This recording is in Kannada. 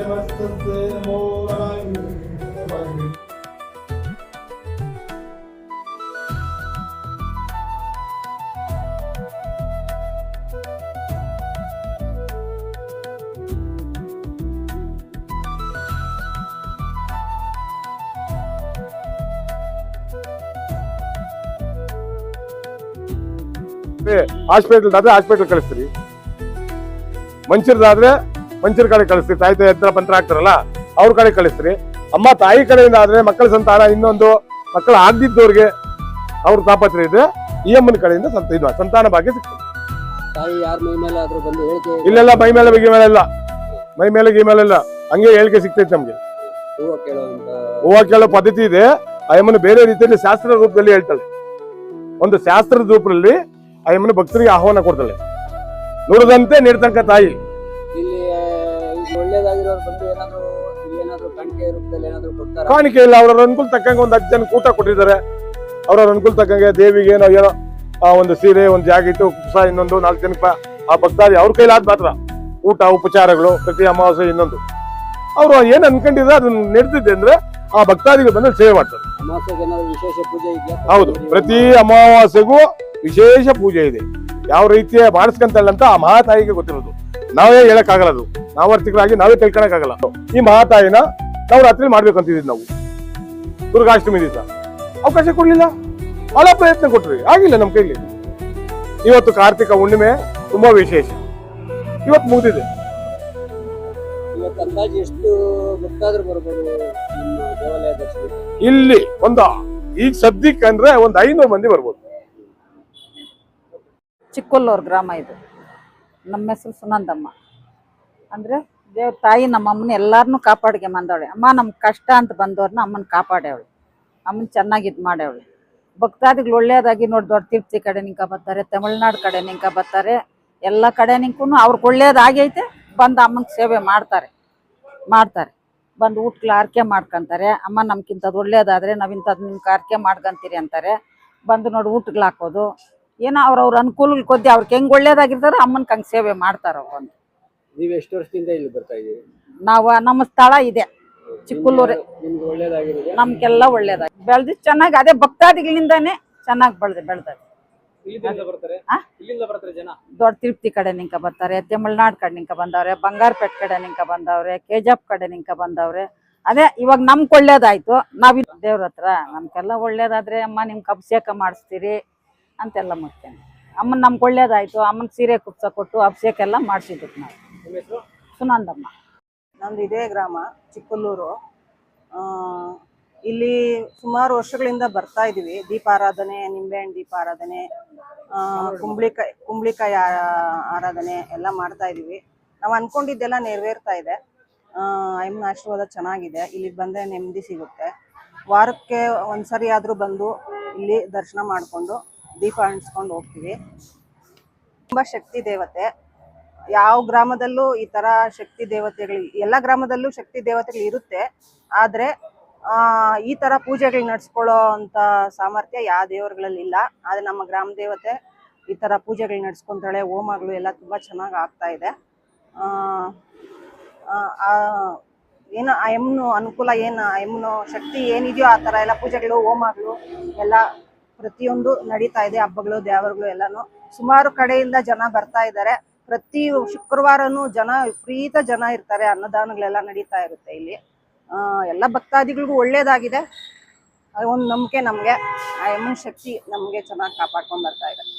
ನಮಸ್ತಸ್ತೆ ನಮೋ ನಾರಾಯಣ ಹಾಸ್ಪಿಟಲ್ ಆದ್ರೆ ಹಾಸ್ಪಿಟಲ್ ಕಳಿಸ್ತೀರಿ ಮಂಚಿರ್ದಾದ್ರೆ ಮಂಚಿರ ಕಡೆ ಕಳಿಸ್ತೀರಿ ತಾಯಿ ತಾಯಿ ಹತ್ರ ಪಂತ್ರ ಹಾಕ್ತಾರಲ್ಲ ಅವ್ರ ಕಡೆ ಕಳಿಸ್ತೀರಿ ಅಮ್ಮ ತಾಯಿ ಕಡೆಯಿಂದ ಆದ್ರೆ ಮಕ್ಕಳ ಸಂತಾನ ಇನ್ನೊಂದು ಮಕ್ಕಳು ಆಗದಿದ್ದವ್ರಿಗೆ ಅವ್ರ ತಾಪತ್ರ ಇದೆ ಈ ಅಮ್ಮನ ಕಡೆಯಿಂದ ಸಂತ ಇದು ಸಂತಾನ ಭಾಗ್ಯ ಸಿಗ್ತದೆ. ತಾಯಿ ಯಾರ ಮೈ ಮೇಲೆ ಆದ್ರೂ ಬಂದು ಹೇಳಿಕೆ ಇಲ್ಲೆಲ್ಲ ಮೈ ಮೇಲೆ ಬಗ್ಗೆ ಮೇಲೆ ಇಲ್ಲ ಮೈ ಮೇಲೆ ಗಿ ಮೇಲೆ ಇಲ್ಲ. ಹಂಗೆ ಹೇಳಿಕೆ ಸಿಗ್ತೈತೆ ನಮ್ಗೆ. ಹೂವು ಕೇಳುವಂತ ಹೂವ ಕೇಳೋ ಪದ್ಧತಿ ಇದೆ. ಅಯ್ಯಮ್ಮನ ಬೇರೆ ರೀತಿಯಲ್ಲಿ ಶಾಸ್ತ್ರ ರೂಪದಲ್ಲಿ ಹೇಳ್ತಾಳೆ. ಒಂದು ಶಾಸ್ತ್ರದ ರೂಪದಲ್ಲಿ ಅಯ್ಯಮ್ಮನ ಭಕ್ತರಿಗೆ ಆಹ್ವಾನ ಕೊಡ್ತಾಳೆ. ನುಡಿದಂತೆ ನೀಡ್ತಂಕ ತಾಯಿ. ಒಳ್ಳೇದಾಗಿರೋರು ಬಂದು ಏನಾದ್ರು ಇಲ್ಲಿ ಏನಾದ್ರು ಕಾಣಿಕೆ ರೂಪದಲ್ಲಿ ಏನಾದ್ರು ಕೊಡ್ತಾರ? ಕಾಣಿಕೆ ಇಲ್ಲ ಅವ್ರವ್ರ ಅನುಕೂಲ ತಕ್ಕಂಗೆ ಒಂದು ಹತ್ತು ಜನ ಕೂಟ ಕೊಟ್ಟಿದ್ದಾರೆ. ಅವ್ರವ್ರ ಅನುಕೂಲ ತಕ್ಕಂಗೆ ದೇವಿಗೆ ಏನೋ ಏನೋ ಆ ಒಂದು ಸೀರೆ ಒಂದು ಜಾಕೆಟ್ ಕುಸ ಇನ್ನೊಂದು ನಾಲ್ಕು ಜನಕ್ಕೆ ಆ ಭಕ್ತಾದಿ ಅವ್ರ ಕೈಲಾದ ಮಾತ್ರ. ಊಟ ಉಪಚಾರಗಳು ಪ್ರತಿ ಅಮಾವಾಸ್ಯೆ ಇನ್ನೊಂದು. ಅವ್ರು ಏನ್ ಅನ್ಕೊಂಡಿದ್ರೆ ಅದನ್ನ ನಡೆದಿದೆ ಅಂದ್ರೆ ಆ ಭಕ್ತಾದಿಗಳು ಬಂದು ಸೇವೆ ಮಾಡ್ತಾರೆ. ವಿಶೇಷ ಪೂಜೆ ಹೌದು ಪ್ರತಿ ಅಮಾವಾಸ್ಯೆಗೂ ವಿಶೇಷ ಪೂಜೆ ಇದೆ. ಯಾವ ರೀತಿಯ ಮಾಡಿಸ್ಕೊಂತಲ್ಲ ಅಂತ ಆ ಮಹಾತಾಯಿಗೆ ಗೊತ್ತಿರೋದು. ನಾವೇ ಹೇಳಕ್ಕಾಗಲ್ಲ ಅದು. ನಾವು ನಾವೇ ತಿಳ್ಕೊಳಕ್ಕಾಗಲ್ಲ. ಈ ಮಹಾತಾಯಿನ ನಾವು ರಾತ್ರಿ ಮಾಡ್ಬೇಕಂತಿದ್ವಿ ನಾವು. ದುರ್ಗಾಷ್ಟಮಿ ದಿವಸ. ಅವಕಾಶ ಕೊಡ್ಲಿಲ್ಲ. ಬಹಳ ಪ್ರಯತ್ನ ಕೊಟ್ರಿ ಆಗಿಲ್ಲ ನಮ್ಮ ಕೈಲಿ. ಇವತ್ತು ಕಾರ್ತಿಕ ಹುಣ್ಣಿಮೆ ತುಂಬಾ ವಿಶೇಷ. ಇವತ್ತು ಮುಗಿದಿದೆ. ಇಲ್ಲಿ ಒಂದ, ಈಗ ಸದ್ಯಕ್ಕೆ ಅಂದ್ರೆ ಒಂದು ಐನೂರು ಮಂದಿ ಬರ್ಬೋದು. ಚಿಕ್ಕೊಲ್ಲೂರ್ ಗ್ರಾಮ ಇದು. ನಮ್ಮ ಹೆಸರು ಸುನಂದಮ್ಮ. ಅಂದರೆ ದೇವ್ರ ತಾಯಿ ನಮ್ಮ ಅಮ್ಮನ ಎಲ್ಲಾರನ್ನೂ ಕಾಪಾಡ್ಗೆ ಬಂದವಳೆ. ಅಮ್ಮ ನಮ್ಗೆ ಕಷ್ಟ ಅಂತ ಬಂದವ್ರನ್ನ ಅಮ್ಮನ ಕಾಪಾಡ್ಯವಳು. ಅಮ್ಮನ ಚೆನ್ನಾಗಿ ಇದು ಮಾಡ್ಯವಳು. ಭಕ್ತಾದಿಗಳು ಒಳ್ಳೇದಾಗಿ ನೋಡಿ ದೊಡ್ಡ ತಿರುಪತಿ ಕಡೆ ನಿಂಕ ಬರ್ತಾರೆ, ತಮಿಳ್ನಾಡು ಕಡೆ ನಿಂಕ ಬರ್ತಾರೆ, ಎಲ್ಲ ಕಡೆ ನಿಂಕು ಅವ್ರಿಗೆ ಒಳ್ಳೇದಾಗೈತೆ, ಬಂದು ಅಮ್ಮನ ಸೇವೆ ಮಾಡ್ತಾರೆ. ಮಾಡ್ತಾರೆ. ಬಂದು ಊಟಗಳ ಆರ್ಕೆ ಮಾಡ್ಕೊಂತಾರೆ. ಅಮ್ಮ ನಮ್ಗಿಂತದ್ದು ಒಳ್ಳೇದಾದ್ರೆ ನಾವು ಇಂಥದ್ದು ನಿಮ್ಗೆ ಆರ್ಕೆ ಮಾಡ್ಕೊಂತೀರಿ ಅಂತಾರೆ. ಬಂದು ನೋಡಿ ಊಟಗಳು ಹಾಕೋದು. ಏನೋ ಅವ್ರವ್ರ ಕೊದ್ದಿ ಅವ್ರಿಗೆ ಹೆಂಗ್ ಒಳ್ಳೇದಾಗಿರ್ತಾರೆ ಅಮ್ಮನ ಹಂಗೆ ಸೇವೆ ಮಾಡ್ತಾರೆ ಅವ್ರು ಬಂದು. ನೀವು ಎಷ್ಟು ವರ್ಷದಿಂದ ಇಲ್ಲಿ ಬರ್ತಾ ಇದ್ದೀರಿ? ನಾವು ನಮ್ಮ ಸ್ಥಳ ಇದೆ ಚಿಕ್ಕಲ್ಲೂರೇ. ನಿಮ್ಗೆ ಒಳ್ಳೇದಾಗಿರೋದು? ನಮ್ಗೆಲ್ಲ ಒಳ್ಳೇದಾಗಿ. ಬೆಳೆದು ಚೆನ್ನಾಗಿ ಅದೇ ಭಕ್ತಾದಿಗಳಿಂದಾನೇ ಚೆನ್ನಾಗಿ ಬೆಳ್ದ ಬೆಳ್ದಾರೆ ಇಲ್ಲಿಂದ ಬರ್ತಾರೆ? ಆ? ಇಲ್ಲಿಂದ ಬರ್ತಾರೆ ಜನ? ದೊಡ್ಡ ತಿರುಪ್ತಿ ಕಡೆ ನಿಂಕ ಬರ್ತಾರೆ ತಮಿಳ್ನಾಡು ಕಡೆ ನಿಂಕ ಬಂದವ್ರೆ ಬಂಗಾರಪೇಟ್ ಕಡೆ ನಿಂಕ ಬಂದವ್ರೆ ಕೆಜಾಪ್ ಕಡೆ ನಿಂಕ ಬಂದವ್ರೆ. ಅದೇ ಇವಾಗ ನಮ್ಗೆ ಒಳ್ಳೇದಾಯ್ತು. ನಾವ್ ದೇವ್ರ ಹತ್ರ ನಮ್ಗೆಲ್ಲ ಒಳ್ಳೇದಾದ್ರೆ ಅಮ್ಮ ನಿಮ್ಗೆ ಅಭಿಷೇಕ ಮಾಡಿಸ್ತೀರಿ ಅಂತೆಲ್ಲ ಮಾಡ್ತೇನೆ. ಅಮ್ಮನ್ ನಮ್ಗೆ ಒಳ್ಳೇದಾಯ್ತು ಅಮ್ಮನ್ ಸೀರೆ ಕುಪ್ಸ ಕೊಟ್ಟು ಅಭಿಷೇಕ ಎಲ್ಲ ಮಾಡಿಸಿದ್ದಕ್ಕೆ ನಾವು. ಸುನಂದಮ್ಮ. ನಮ್ದು ಇದೇ ಗ್ರಾಮ ಚಿಕ್ಕಲ್ಲೂರು. ಆ, ಇಲ್ಲಿ ಸುಮಾರು ವರ್ಷಗಳಿಂದ ಬರ್ತಾ ಇದೀವಿ. ದೀಪಾರಾಧನೆ ನಿಂಬೆಹಣ್ಣು ದೀಪಾರಾಧನೆ ಆ, ಕುಂಬಳಿಕಾಯಿ ಕುಂಬಳಿಕಾಯಿ ಆರಾಧನೆ ಎಲ್ಲ ಮಾಡ್ತಾ ಇದೀವಿ. ನಾವು ಅನ್ಕೊಂಡಿದ್ದೆಲ್ಲ ನೆರವೇರ್ತಾ ಇದೆ. ಅಯ್ಯಮ್ಮನ ಆಶೀರ್ವಾದ ಚೆನ್ನಾಗಿದೆ. ಇಲ್ಲಿ ಬಂದ್ರೆ ನೆಮ್ಮದಿ ಸಿಗುತ್ತೆ. ವಾರಕ್ಕೆ ಒಂದ್ಸರಿ ಆದರೂ ಬಂದು ಇಲ್ಲಿ ದರ್ಶನ ಮಾಡಿಕೊಂಡು ದೀಪ ಅಂಟಿಸ್ಕೊಂಡು ಹೋಗ್ತೀವಿ. ತುಂಬ ಶಕ್ತಿ ದೇವತೆ. ಯಾವ ಗ್ರಾಮದಲ್ಲೂ ಈ ತರ ಶಕ್ತಿ ದೇವತೆಗಳು, ಎಲ್ಲ ಗ್ರಾಮದಲ್ಲೂ ಶಕ್ತಿ ದೇವತೆಗಳು ಇರುತ್ತೆ. ಆದ್ರೆ, ಆ, ಈ ತರ ಪೂಜೆಗಳು ನಡ್ಸ್ಕೊಳ್ಳೋ ಅಂತ ಸಾಮರ್ಥ್ಯ ಯಾವ ದೇವರುಗಳಲ್ಲಿ ಇಲ್ಲ. ಆದ್ರೆ ನಮ್ಮ ಗ್ರಾಮ ದೇವತೆ ಈ ತರ ಪೂಜೆಗಳು ನಡ್ಸ್ಕೊಂತಾಳೆ, ಹೋಮಗಳು ಎಲ್ಲ ತುಂಬಾ ಚೆನ್ನಾಗಿ ಆಗ್ತಾ ಇದೆ. ಆ ಏನು ಆ ಎಮ್ನು ಅನುಕೂಲ ಏನು ಎಮ್ನು ಶಕ್ತಿ ಏನಿದೆಯೋ ಆ ತರ ಎಲ್ಲ ಪೂಜೆಗಳು, ಹೋಮಗಳು ಎಲ್ಲ ಪ್ರತಿಯೊಂದು ನಡೀತಾ ಇದೆ. ಹಬ್ಬಗಳು, ದೇವರುಗಳು ಎಲ್ಲಾನು ಸುಮಾರು ಕಡೆಯಿಂದ ಜನ ಬರ್ತಾ ಇದ್ದಾರೆ. ಪ್ರತಿ ಶುಕ್ರವಾರನೂ ಜನ, ವಿಪರೀತ ಜನ ಇರ್ತಾರೆ. ಅನ್ನದಾನಗಳೆಲ್ಲ ನಡೀತಾ ಇರುತ್ತೆ ಇಲ್ಲಿ. ಎಲ್ಲ ಭಕ್ತಾದಿಗಳಿಗೂ ಒಳ್ಳೇದಾಗಿದೆ. ಒಂದು ನಂಬಿಕೆ ನಮಗೆ. ಆ, ಯಮನ ಶಕ್ತಿ ನಮಗೆ ಚೆನ್ನಾಗಿ ಕಾಪಾಡ್ಕೊಂಡು ಬರ್ತಾ ಇದೆ.